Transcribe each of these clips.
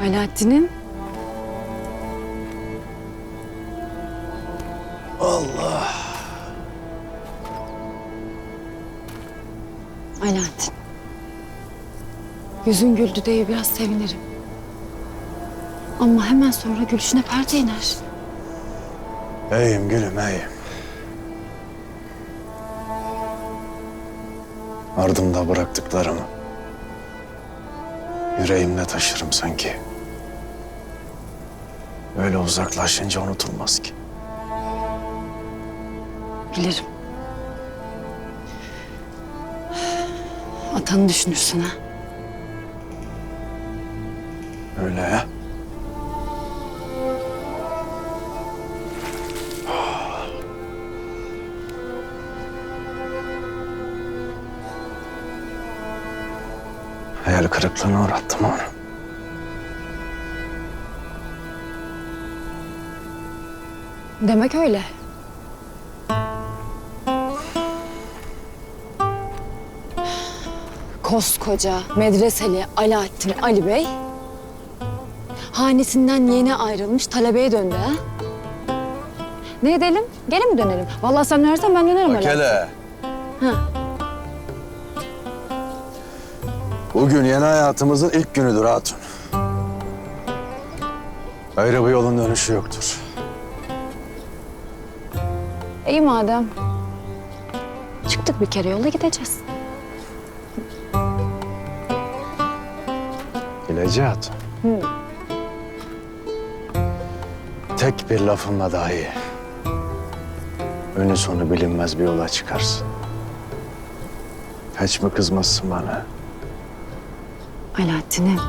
Alaaddin'im. Allah. Alaaddin. Yüzün güldü diye biraz sevinirim. Ama hemen sonra gülüşüne perde iner. İyiyim gülüm iyiyim. Ardımda bıraktıklarımı yüreğimde taşırım sanki. Öyle uzaklaşınca unutulmaz ki. Bilirim. Atanı düşünürsün ha. Öyle ya. Hayal kırıklığına uğrattım onu. Demek öyle. Koskoca medreseli Alaaddin Ali Bey hanesinden yeni ayrılmış talebeye döndü ha. Ne edelim? Gene mi dönelim? Vallahi sen dönersen ben dönerim Alaaddin. Akele. Ha. Bugün yeni hayatımızın ilk günüdür hatun. Ayrı bir yolun dönüşü yoktur. İyi madem. Çıktık bir kere yola gideceğiz. Hileci hatun. Tek bir lafımla dahi önü sonu bilinmez bir yola çıkarsın. Hiç mi kızmazsın bana? Alaaddin'im.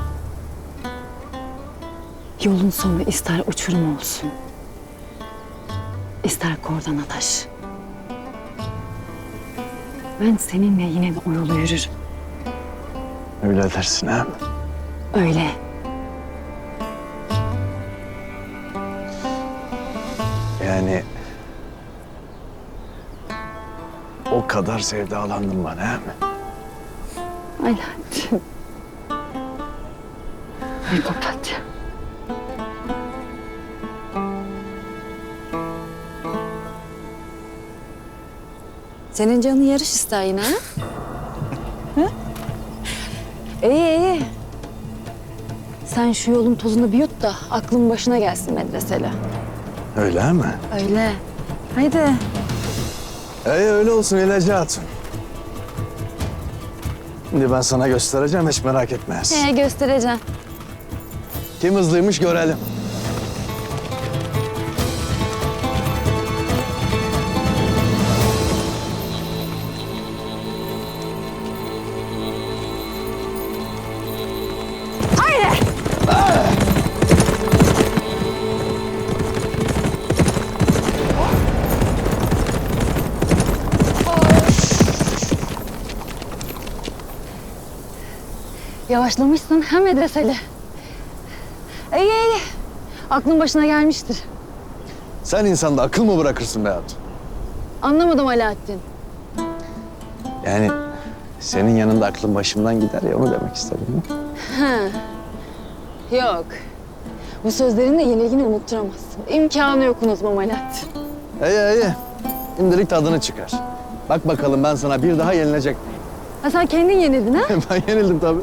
Yolun sonu ister uçurum olsun. İster kordana taş. Ben seninle yine de o yolu yürürüm. Öyle dersin ha? Öyle. Yani o kadar sevdalandın bana ha? Alaaddin. Ay papatya. Senin canın yarış ister yine ha? İyi iyi. Sen şu yolun tozunu bir yut da aklın başına gelsin medresele. Öyle mi? Öyle. Haydi. İyi öyle olsun Hileci Hatun. Şimdi ben sana göstereceğim hiç merak etme. He göstereceğim. Kim hızlıymış görelim. Yavaşlamışsın hem medreseli. İyi iyi. Aklın başına gelmiştir. Sen insanda akıl mı bırakırsın be Hatun? Anlamadım Alaaddin. Yani senin yanında aklın başımdan gider ya onu demek istedim. Ha. Yok. Bu sözlerinle yenilgini unutturamazsın. İmkanı yok unutmam Alaaddin. İyi iyi. Şimdilik tadını çıkar. Bak bakalım ben sana bir daha yenilecek miyim? Ha sen kendin yenildin ha? ben yenildim tabii.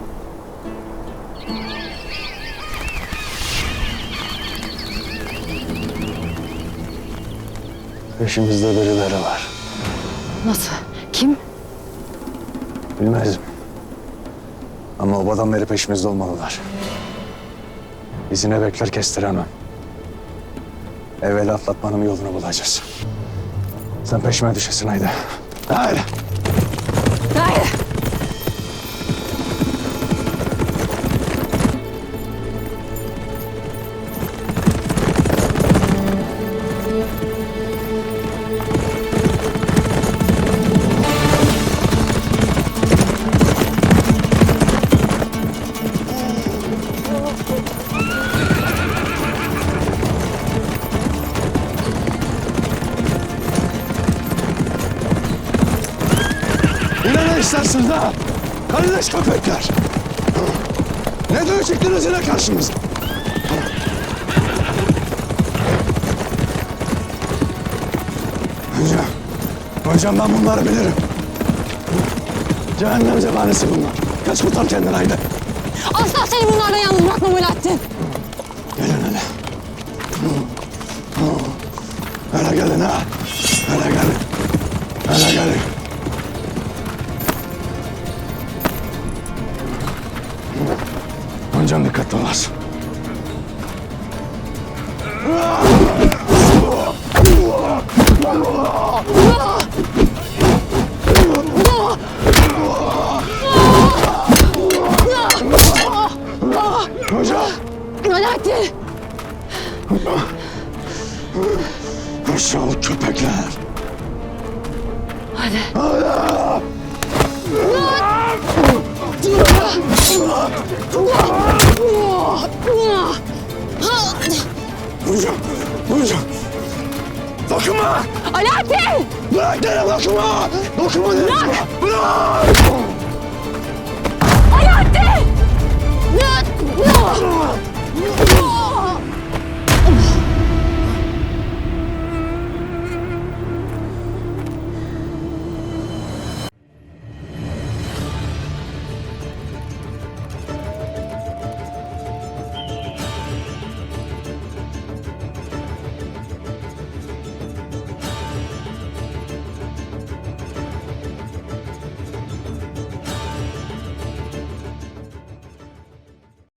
Peşimizde birileri var. Nasıl? Kim? Bilmezim. Ama obadan beri peşimizde olmalılar. İzine bekler kestiremem. Evvela atlatmanın yolunu bulacağız. Sen peşime düşesin haydi. Haydi. Hayır. Arkadaşlar sırda. Kardeş köpekler. Neden çıktınız yine karşımıza? Hocam, hocam ben bunları bilirim. Cehennem zebanesi bunlar. Kaç kurtar kendini haydi. Asla seni bunlarla Hocam dikkatli olasın. Hocam. Alaaddin. Aşağılık köpekler. Hadi. Hocam, hocam. Dokunma! Alaaddin! Bırak dedim dokunma! Dokunma dedim sana! Bırak! Alaaddin!